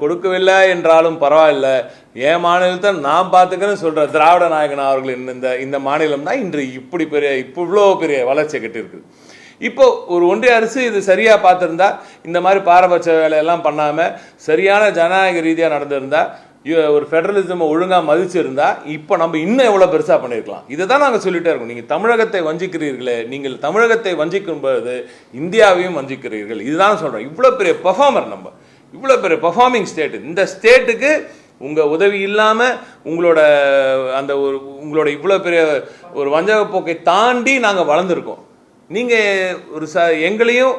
கொடுக்கவில்லை என்றாலும் பரவாயில்ல. என் மாநிலத்தை நான் பார்த்துக்கிறேன்னு சொல்கிற திராவிட நாயகன் அவர்கள் இந்த இந்த மாநிலம் தான் இன்று இப்படி பெரிய இப்போ இவ்வளோ பெரிய வளர்ச்சி கட்டிருக்கு இப்போ ஒரு ஒன்றிய அரசு இது சரியாக பார்த்துருந்தா இந்த மாதிரி பாரபட்ச வேலையெல்லாம் பண்ணாமல் சரியான ஜனநாயக ரீதியாக நடந்திருந்தா ஒரு ஃபெடரலிசம் ஒழுங்காக மதிச்சிருந்தா இப்போ நம்ம இன்னும் எவ்வளோ பெருசாக பண்ணியிருக்கலாம். இதை தான் நாங்கள் சொல்லிகிட்டே இருக்கோம். நீங்கள் தமிழகத்தை வஞ்சிக்கிறீர்களே நீங்கள் தமிழகத்தை வஞ்சிக்கும் பொழுது இந்தியாவையும் வஞ்சிக்கிறீர்கள். இதுதான் சொல்கிறோம் இவ்வளோ பெரிய பெர்ஃபார்மர் நம்ம. இவ்வளோ பெரிய பர்ஃபார்மிங் ஸ்டேட் இந்த ஸ்டேட்டுக்கு உங்கள் உதவி இல்லாமல் உங்களோட அந்த ஒரு உங்களோட இவ்வளோ பெரிய ஒரு வஞ்சக போக்கை தாண்டி நாங்கள் வளர்ந்துருக்கோம். நீங்கள் ஒரு ச எங்களையும்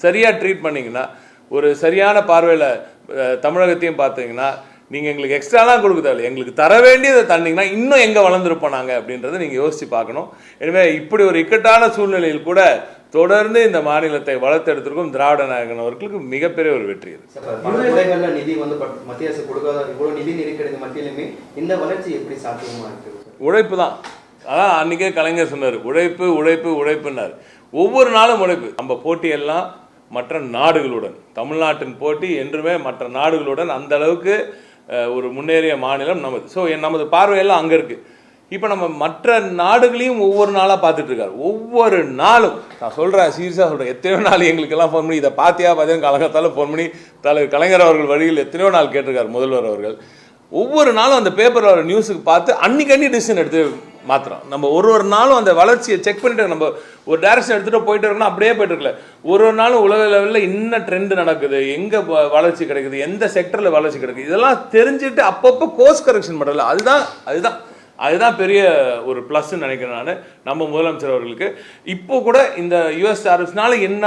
சரியாக ட்ரீட் பண்ணிங்கன்னா ஒரு சரியான பார்வையில் தமிழகத்தையும் பார்த்தீங்கன்னா நீங்க எங்களுக்கு எக்ஸ்ட்ராலாம் கொடுக்க தேவையில்லை எங்களுக்கு தர வேண்டியதை தந்தீங்கன்னா இன்னும் எங்க வளர்ந்துருப்போம் நாங்க அப்படின்றத நீங்க யோசிச்சு பார்க்கணும். எனவே இப்படி ஒரு இக்கட்டான சூழ்நிலையில் கூட தொடர்ந்து இந்த மாநிலத்தை வளர்த்தெடுத்திருக்கும் திராவிட நாயகன் அவர்களுக்கு மிகப்பெரிய ஒரு வெற்றி இது. நிதி வந்து மத்திய அரசு கொடுக்காத இவ்வளவு நிதி நெருக்கடி மத்தியிலுமே இந்த வளர்ச்சி எப்படி சாத்தியமா இருக்கு? சார்? உழைப்பு தான். அதான் அன்றைக்கே கலைஞர் சொன்னார் உழைப்பு உழைப்பு உழைப்புன்னார். ஒவ்வொரு நாளும் உழைப்பு. நம்ம போட்டியெல்லாம் மற்ற நாடுகளுடன் தமிழ்நாட்டின் போட்டி என்றுமே மற்ற நாடுகளுடன் அந்த அளவுக்கு ஒரு முன்னேறிய மாநிலம் நமது. ஸோ நமது பார்வையெல்லாம் அங்கே இருக்குது இப்போ நம்ம மற்ற நாடுகளையும் ஒவ்வொரு நாளாக பார்த்துட்ருக்காரு ஒவ்வொரு நாளும் நான் சொல்கிறேன் சீரியஸாக சொல்கிறேன் எத்தனையோ நாள் எங்களுக்கெல்லாம் ஃபோன் பண்ணி இதை பார்த்தியா பார்த்தீங்கன்னா கலகத்தால் ஃபோன் பண்ணி தலைவர் கலைஞர் அவர்கள் வழியில் எத்தனையோ நாள் கேட்டிருக்காரு முதல்வர் அவர்கள். ஒவ்வொரு நாளும் அந்த பேப்பர் வர நியூஸுக்கு பார்த்து அன்னைக்கு அன்னி டிசிஷன் எடுத்து மாத்திரம். நம்ம ஒரு ஒரு நாளும் அந்த வளர்ச்சியை செக் பண்ணிட்டு நம்ம ஒரு டேரக்ஷன் எடுத்துகிட்டு போயிட்டு இருக்கோம்னா அப்படியே போயிட்டு இருக்கல. ஒரு ஒரு நாளும் உலக லெவலில் என்ன ட்ரெண்ட் நடக்குது எங்கே வளர்ச்சி கிடைக்குது எந்த செக்டரில் வளர்ச்சி கிடைக்குது இதெல்லாம் தெரிஞ்சுட்டு அப்பப்போ கோர்ஸ் கரெக்ஷன் பண்ணல அதுதான் அதுதான் அதுதான் பெரிய ஒரு ப்ளஸ்ன்னு நினைக்கிறேன் நான். நம்ம முதலமைச்சர் அவர்களுக்கு. இப்போ கூட இந்த யுஎஸ் டாரிஃப்ஸ்னால என்ன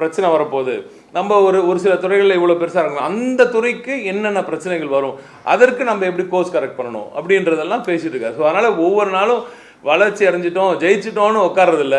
பிரச்சனை வரப்போகுது. நம்ம ஒரு ஒரு சில துறைகளில் இவ்வளோ பெருசாக இருக்கணும். அந்த துறைக்கு என்னென்ன பிரச்சனைகள் வரும்? அதற்கு நம்ம எப்படி கோர்ஸ் கரெக்ட் பண்ணணும்? அப்படின்றதெல்லாம் பேசிகிட்டு இருக்காரு. ஸோ அதனால் ஒவ்வொரு நாளும் வளர்ச்சி அடைஞ்சிட்டோம் ஜெயிச்சிட்டோம்னு உட்கார்றதில்ல.